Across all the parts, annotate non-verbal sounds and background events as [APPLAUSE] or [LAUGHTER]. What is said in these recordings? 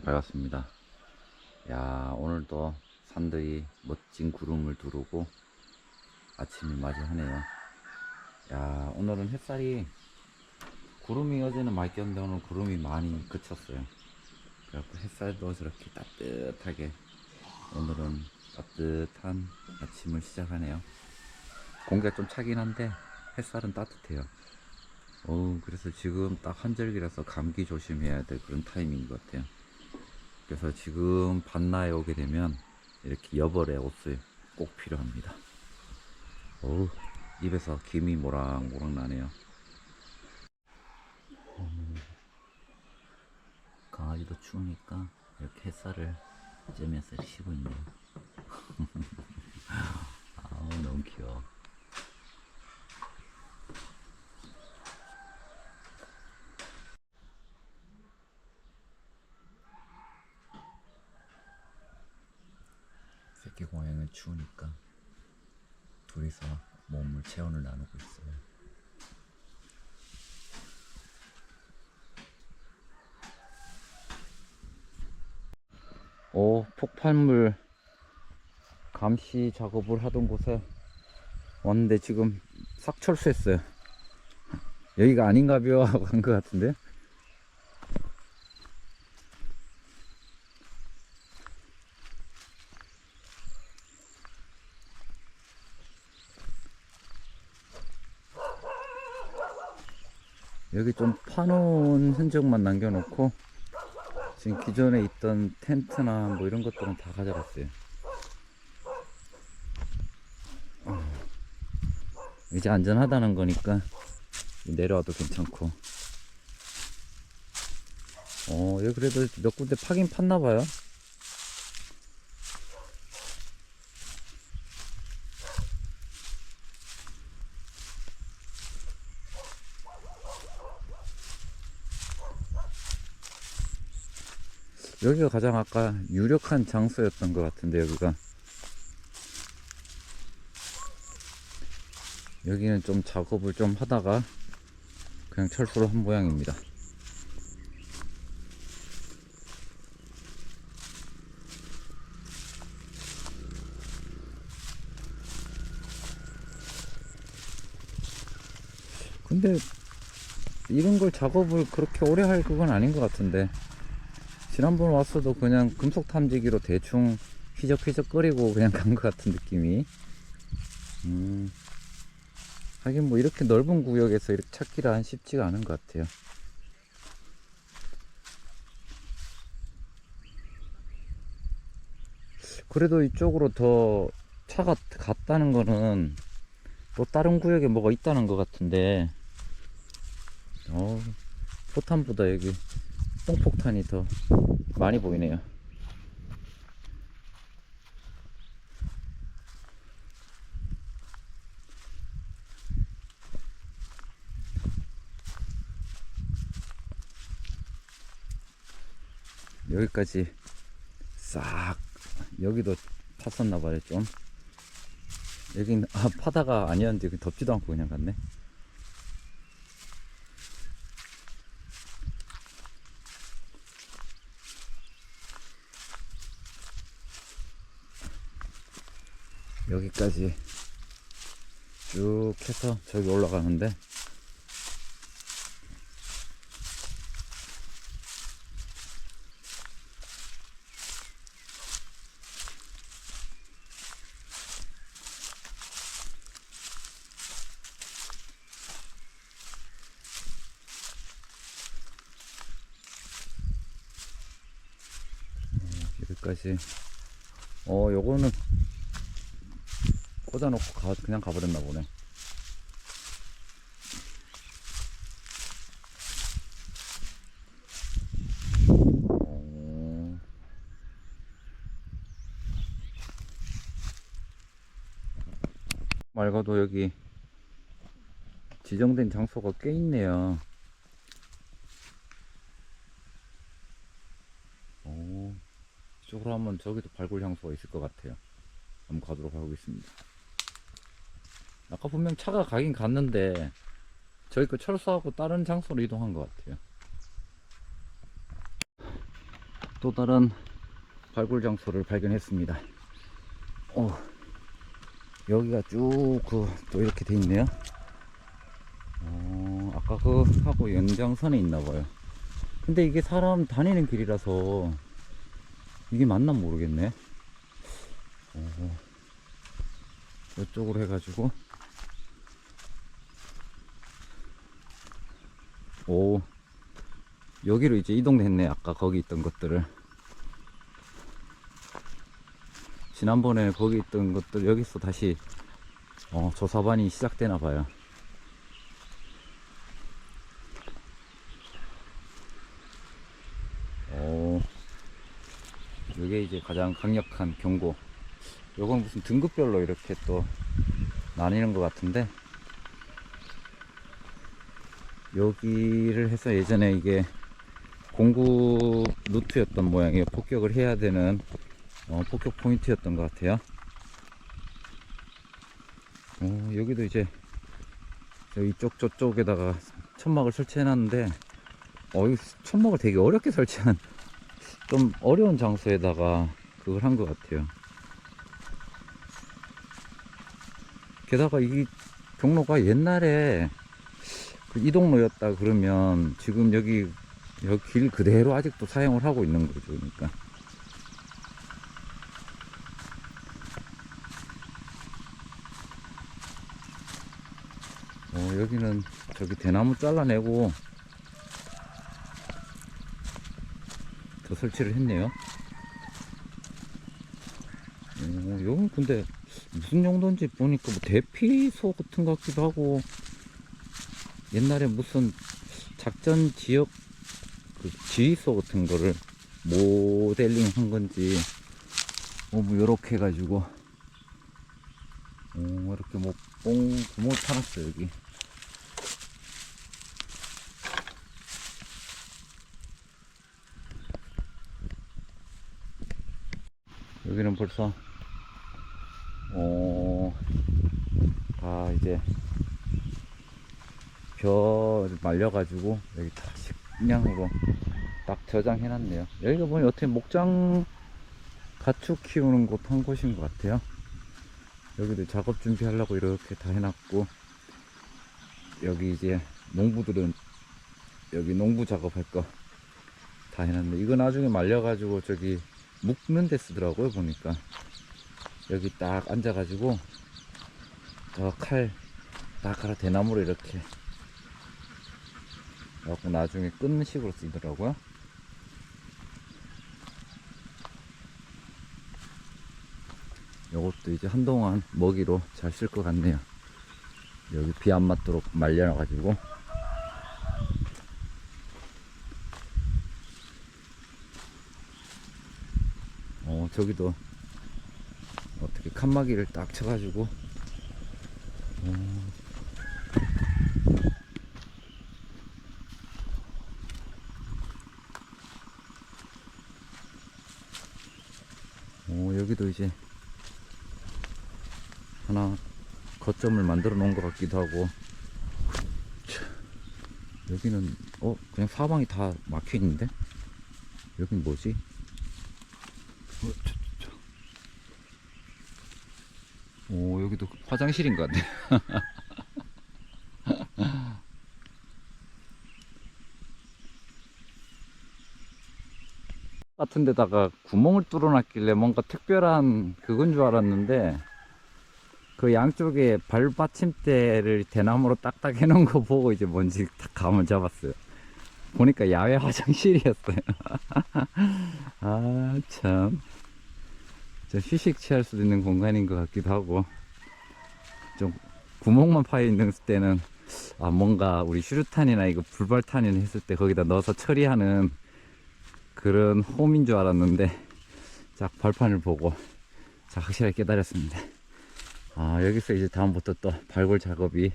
반갑습니다. 야 오늘도 산들이 멋진 구름을 두르고 아침을 맞이하네요. 야 오늘은 햇살이 구름이 어제는 많이 꼈는데 오늘 구름이 많이 그쳤어요. 그래갖고 햇살도 저렇게 따뜻하게 오늘은 따뜻한 아침을 시작하네요. 공기가 좀 차긴 한데 햇살은 따뜻해요. 어 그래서 지금 딱 한절기라서 감기 조심해야 될 그런 타이밍인 것 같아요. 그래서 지금 반나에 오게 되면 이렇게 여벌의 옷을 꼭 필요합니다. 어우, 입에서 김이 모락모락 나네요. 음, 강아지도 추우니까 이렇게 햇살을 쬐면서 쉬고 있네요. [LAUGHS] 아우, 너무 귀여워. 새끼 고양이는 추우니까 둘이서 몸을 체온을 나누고 있어요. 오, 폭발물 감시 작업을 하던 곳에 왔는데 지금 싹 철수했어요. 여기가 아닌가 벼 하고 간 것 같은데. 여기 좀 파놓은 흔적만 남겨놓고 지금 기존에 있던 텐트나 뭐 이런 것들은 다 가져갔어요. 어, 이제 안전하다는 거니까 내려와도 괜찮고. 어, 여기 그래도 몇 군데 파긴 팠나봐요. 여기가 가장 아까 유력한 장소였던 것 같은데 여기가. 여기는 좀 작업을 좀 하다가 그냥 철수를 한 모양입니다. 근데 이런 걸 작업을 그렇게 오래 할 그건 아닌 것 같은데 지난번 왔어도 그냥 금속 탐지기로 대충 휘적휘적 거리고 그냥 간 것 같은 느낌이. 음. 하긴 뭐 이렇게 넓은 구역에서 이렇게 찾기란 쉽지가 않은 것 같아요. 그래도 이쪽으로 더 차가 갔다는 거는 또 다른 구역에 뭐가 있다는 것 같은데. 어 포탄보다 여기 똥폭탄이 더 많이 보이네요. 여기까지 싹 여기도 팠었나 봐요 좀 여긴 아 파다가 아니었는데 덥지도 않고 그냥 갔네 여기까지 쭉 해서 저기 올라가는데. 음, 여기까지. 어 요거는 꽂아놓고 가, 그냥 가버렸나 보네. 어... 말고도 여기 지정된 장소가 꽤 있네요. 오, 이쪽으로 하면 저기도 발굴 장소가 있을 것 같아요. 한번 가도록 하겠습니다. 아까 분명 차가 가긴 갔는데 저희 거 철수하고 다른 장소로 이동한 것 같아요. 또 다른 발굴 장소를 발견했습니다. 어, 여기가 쭉 그 또 이렇게 돼 있네요. 어, 아까 그 하고 연장선에 있나 봐요. 근데 이게 사람 다니는 길이라서 이게 맞나 모르겠네. 어, 이쪽으로 해가지고 오. 여기로 이제 이동했네 아까 거기 있던 것들을. 지난번에 거기 있던 것들 여기서 다시 어, 조사반이 시작되나 봐요. 오. 이게 이제 가장 강력한 경고. 요건 무슨 등급별로 이렇게 또 나뉘는 것 같은데 여기를 해서 예전에 이게 공구 루트였던 모양이에요. 폭격을 해야 되는 어, 폭격 포인트였던 것 같아요. 어, 여기도 이제 저 이쪽 저쪽에다가 천막을 설치해 놨는데 어, 이 천막을 되게 어렵게 설치한 [LAUGHS] 좀 어려운 장소에다가 그걸 한 것 같아요. 게다가 이 경로가 옛날에 그 이 동로였다 그러면 지금 여기 여기 길 그대로 아직도 사용을 하고 있는 거죠. 그러니까. 어, 여기는 저기 대나무 잘라내고 더 설치를 했네요. 어, 여긴 근데 무슨 용도인지 보니까 뭐 대피소 같은 것 같기도 하고 옛날에 무슨 작전 지역 그 지휘소 같은 거를 모델링 한 건지 어, 뭐 요렇게 해가지고. 어, 이렇게 뭐뽕 구멍 타놨어 여기. 여기는 벌써 어, 다 이제 벼 말려가지고 여기 다 식량으로 딱 저장해놨네요. 여기가 보니 어떻게 목장 가축 키우는 곳 한 곳인 것 같아요. 여기도 작업 준비하려고 이렇게 다 해놨고 여기 이제 농부들은 여기 농부 작업할 거 다 해놨는데 이거 나중에 말려가지고 저기 묶는 데 쓰더라고요 보니까 여기 딱 앉아가지고 저 칼 딱 갈아 대나무로 이렇게 그래갖고 나중에 끊는 식으로 쓰더라고요. 요것도 이제 한동안 먹이로 잘 쓸 것 같네요. 여기 비 안 맞도록 말려놔 가지고. 어, 저기도 어떻게 칸막이를 딱 쳐가지고. 어, 오, 여기도 이제 하나 거점을 만들어 놓은 것 같기도 하고. 차, 여기는, 어, 그냥 사방이 다 막혀 있는데? 여긴 뭐지? 어. 오, 여기도 화장실인 것 같네. [LAUGHS] 같은 데다가 구멍을 뚫어놨길래 뭔가 특별한 그건 줄 알았는데 그 양쪽에 발받침대를 대나무로 딱딱 해놓은 거 보고 이제 뭔지 딱 감을 잡았어요. 보니까 야외 화장실이었어요. [LAUGHS] 아, 참. 저 휴식 취할 수도 있는 공간인 것 같기도 하고, 좀 구멍만 파여 있는 때는, 아, 뭔가 우리 슈루탄이나 이거 불발탄이나 했을 때 거기다 넣어서 처리하는 그런 홈인 줄 알았는데, 자, 발판을 보고, 자, 확실하게 깨달았습니다. 아, 여기서 이제 다음부터 또 발굴 작업이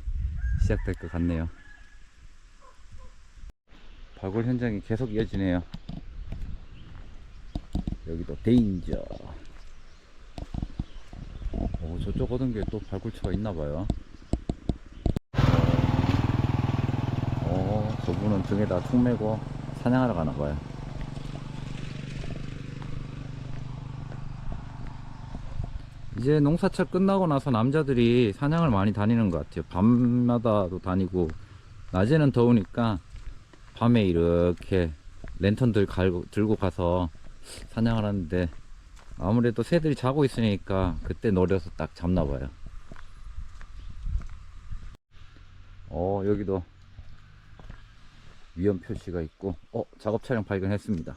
시작될 것 같네요. 발굴 현장이 계속 이어지네요. 여기도 데인저. 오, 저쪽 어딘 게또 발굴처가 있나봐요. 어, 저분은 등에다 총 메고 사냥하러 가나봐요. 이제 농사철 끝나고 나서 남자들이 사냥을 많이 다니는 것 같아요. 밤마다도 다니고, 낮에는 더우니까, 밤에 이렇게 랜턴들 갈고, 들고 가서 사냥을 하는데, 아무래도 새들이 자고 있으니까, 그때 노려서 딱 잡나 봐요. 어, 여기도 위험 표시가 있고, 어, 작업 차량 발견했습니다.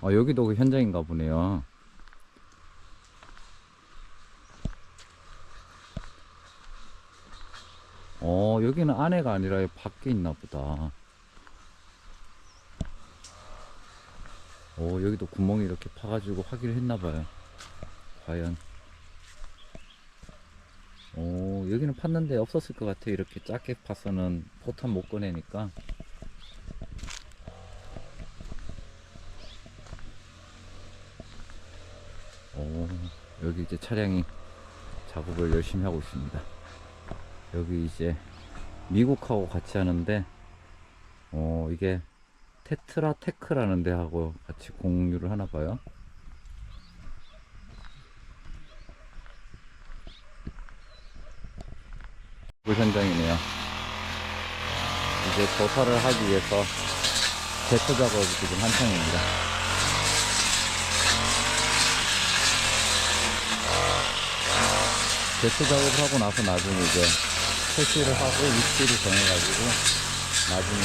어, 여기도 그 현장인가 보네요. 어, 여기는 안에가 아니라 밖에 있나 보다. 어, 여기도 구멍이 이렇게 파가지고 확인을 했나 봐요. 과연. 오, 여기는 팠는데 없었을 것 같아. 이렇게 작게 파서는 포탄 못 꺼내니까. 오, 여기 이제 차량이 작업을 열심히 하고 있습니다. 여기 이제 미국하고 같이 하는데, 어, 이게 테트라 테크라는 데하고 같이 공유를 하나 봐요. 그 현장이네요. 이제 조사를 하기 위해서 제초 작업이 지금 한창입니다. 제초 작업을 하고 나서 나중에 이제 표시를 하고 위치를 정해가지고 나중에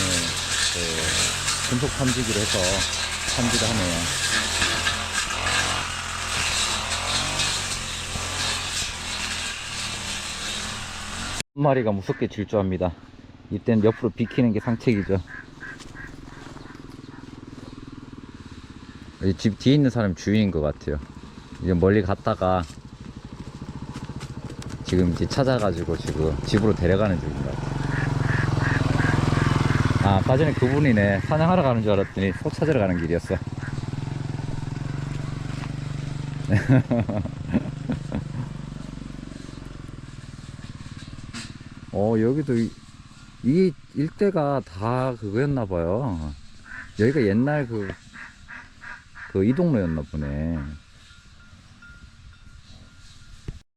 그 금속 탐지기를 해서 탐지를 하네요. 한 마리가 무섭게 질주합니다. 이때는 옆으로 비키는 게 상책이죠. 이집 뒤에 있는 사람이 주인인 것 같아요. 이제 멀리 갔다가 지금 이제 찾아가지고 지금 집으로 데려가는 중인 것 같아요. 아, 아까 전에 그분이네. 사냥하러 가는 줄 알았더니 소 찾으러 가는 길이었어. [LAUGHS] 어, 여기도 이, 이 일대가 다 그거였나 봐요. 여기가 옛날 그, 그 이동로였나 보네.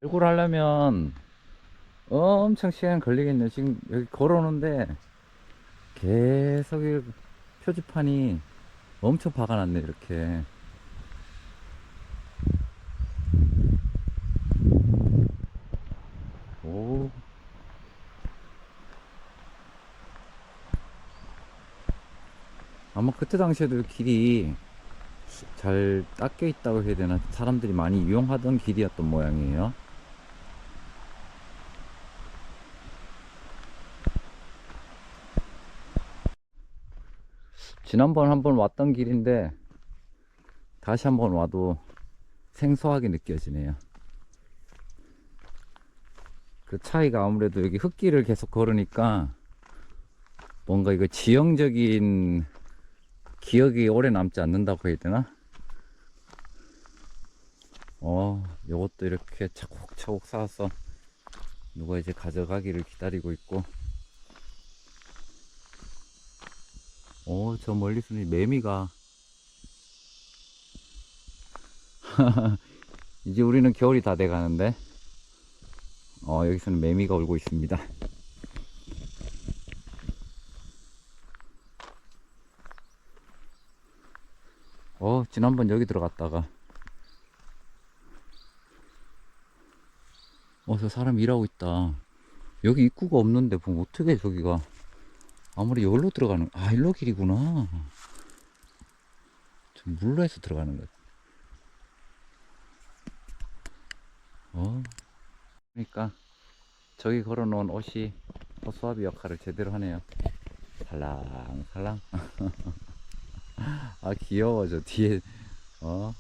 발굴하려면 엄청 시간 걸리겠네. 지금 여기 걸어오는데 계속 이 표지판이 엄청 박아놨네, 이렇게. 오. 아마 그때 당시에도 길이 잘 닦여 있다고 해야 되나 사람들이 많이 이용하던 길이었던 모양이에요. 지난번 한번 왔던 길인데 다시 한번 와도 생소하게 느껴지네요. 그 차이가 아무래도 여기 흙길을 계속 걸으니까 뭔가 이거 지형적인 기억이 오래 남지 않는다고 해야 되나? 어, 요것도 이렇게 차곡차곡 쌓아서 누가 이제 가져가기를 기다리고 있고. 어, 저 멀리서는 매미가. [LAUGHS] 이제 우리는 겨울이 다 돼 가는데. 어, 여기서는 매미가 울고 있습니다. 어, 지난번 여기 들어갔다가. 어, 저 사람 일하고 있다. 여기 입구가 없는데, 뭐, 어떻게 저기가. 아무리 여기로 들어가는, 아, 일로 길이구나. 저 물로 해서 들어가는 것. 어. 그러니까, 저기 걸어놓은 옷이 허수아비 역할을 제대로 하네요. 살랑살랑. [LAUGHS] 아 귀여워 저 뒤에 어